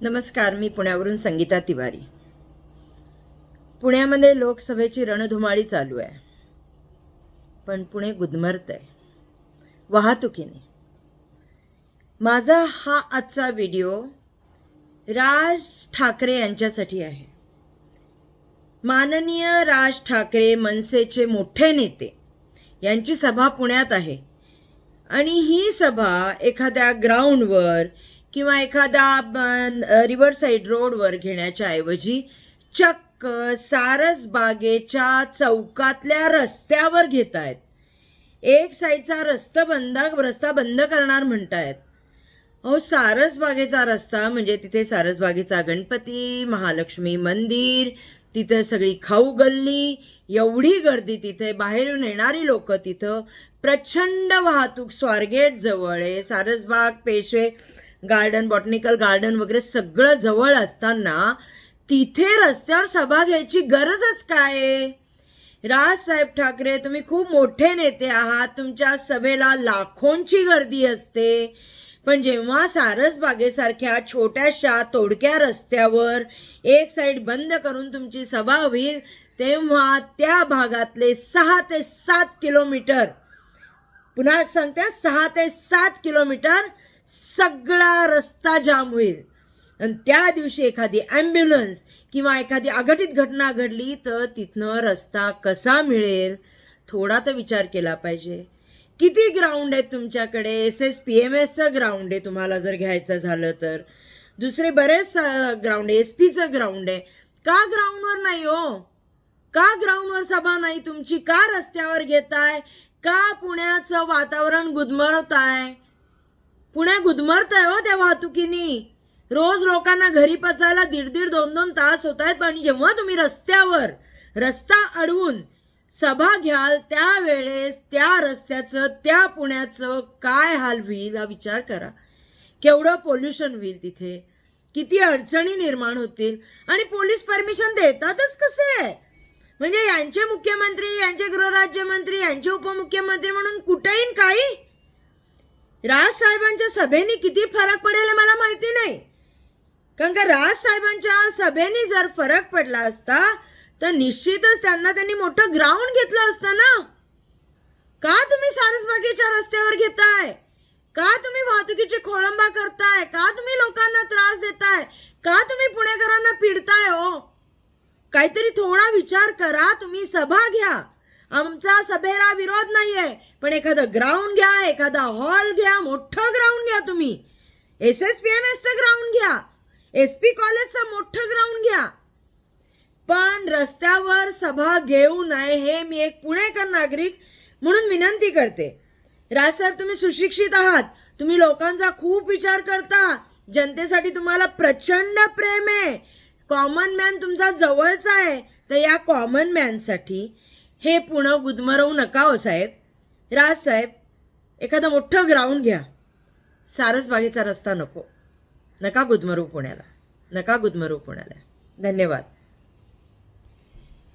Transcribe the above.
नमस्कार मी पुण्यावरून संगीता तिवारी. पुण्यामध्ये लोकसभेची रणधुमाळी चालू आहे. पण पुणे गुदमरत आहे. वाहतुकीने. माझा हा आजचा व्हिडिओ राज ठाकरे यांच्यासाठी आहे. माननीय राज ठाकरे मनसेचे मोठे नेते यांची सभा पुण्यात आहे. आणि ही सभा एखाद्या ग्राउंडवर किंवा एखादा रिव्हर साईड रोडवर घेण्याच्या ऐवजी चक्क सारसबागेच्या चौकातल्या रस्त्यावर घेत आहेत एक साईडचा रस्ता बंद रस्ता बंद करणार म्हणतायत. अहो सारसबागेचा रस्ता म्हणजे तिथे सारसबागेचा गणपती महालक्ष्मी मंदिर तिथं सगळी खाऊ गल्ली एवढी गर्दी तिथे. बाहेरून येणारी लोक तिथं प्रचंड वाहतूक स्वारगेट जवळ आहे. Sarasbaug Peshwe garden botanical garden वगैरे सगळं जवळ असताना तिथे रस्त्यावर सभा घ्यायची गरजच काय? राजसाहेब ठाकरे तुम्ही खूप मोठे नेते आहात. तुमच्या सभेला लाखोंची गर्दी असते. पण जेव्हा सारसबागेसारख्या छोट्याशा तोडक्या रस्त्यावर एक साईड बंद करून तुमची सभा होईल तेव्हा त्या भागातले सहा ते सात किलोमीटर पुन्हा एक सांगते सहा ते सात किलोमीटर सगळा रस्ता जाम होईल. आणि त्या दिवशी एखादी ॲम्ब्युलन्स किंवा एखादी अघटित घटना घडली तर तिथनं रस्ता कसा मिळेल? थोडा तर विचार केला पाहिजे. किती ग्राउंड आहेत तुमच्याकडे? एस एस पी एम एसचं ग्राउंड आहे तुम्हाला जर घ्यायचं झालं तर. दुसरे बरेच ग्राउंड आहे. एस पीचं ग्राउंड आहे. का ग्राउंडवर नाही हो? का ग्राउंडवर सभा नाही तुमची? का रस्त्यावर घेताय? का पुण्याचं वातावरण गुदमरवताय पुणे गुदमरतंय आहे हो त्या वाहतुकीनी. रोज लोकांना घरी पचायला दीड दीड दोन दोन तास होत आहेत पण जेव्हा तुम्ही रस्त्यावर रस्ता अडवून सभा घ्याल त्यावेळेस त्या रस्त्याचं त्या पुण्याचं काय हाल होईल हा विचार करा. केवढं पोल्युशन होईल तिथे? किती अडचणी निर्माण होतील? आणि पोलीस परमिशन देतातच कसे? म्हणजे यांचे मुख्यमंत्री यांचे गृहराज्यमंत्री यांचे उपमुख्यमंत्री म्हणून कुठेही काही राजसाहेबांच्या सभेने किती फरक पडेल मला माहिती नाही. कारण का राजसाहेबांच्या सभेने जर फरक पडला असता तर निश्चितच त्यांना त्यांनी मोठं ग्राउंड घेतलं असतं ना. का तुम्ही सारसबागेच्या रस्त्यावर घेताय? का तुम्ही वाहतुकीची खोळंबा करताय? का तुम्ही लोकांना त्रास देताय? का तुम्ही पुणेकरांना पिडताय हो? काहीतरी थोडा विचार करा तुम्ही सभा घ्या. आमचा सभेला विरोध नाहीये. पण एखादं ग्राउंड घ्या एखादा हॉल घ्या मोठं ग्राउंड घ्या तुम्ही. एस एस पी एम एसचं ग्राउंड घ्या. एस पी कॉलेजचं मोठं ग्राउंड घ्या. पण रस्त्यावर सभा घेऊ नये हे मी एक पुणेकर नागरिक म्हणून विनंती करते. राजसाहेब तुम्ही सुशिक्षित आहात. तुम्ही लोकांचा खूप विचार करता. जनतेसाठी तुम्हाला प्रचंड प्रेम आहे. कॉमन मॅन तुमचा जवळचा आहे. तर या कॉमन मॅनसाठी हे पुणं गुदमरवू नका हो साहेब. राज साहेब एखादं मोठं ग्राउंड घ्या. सारसबागेचा रस्ता नको. नका गुदमरू पुण्याला. नका गुदमरू पुण्याला. धन्यवाद.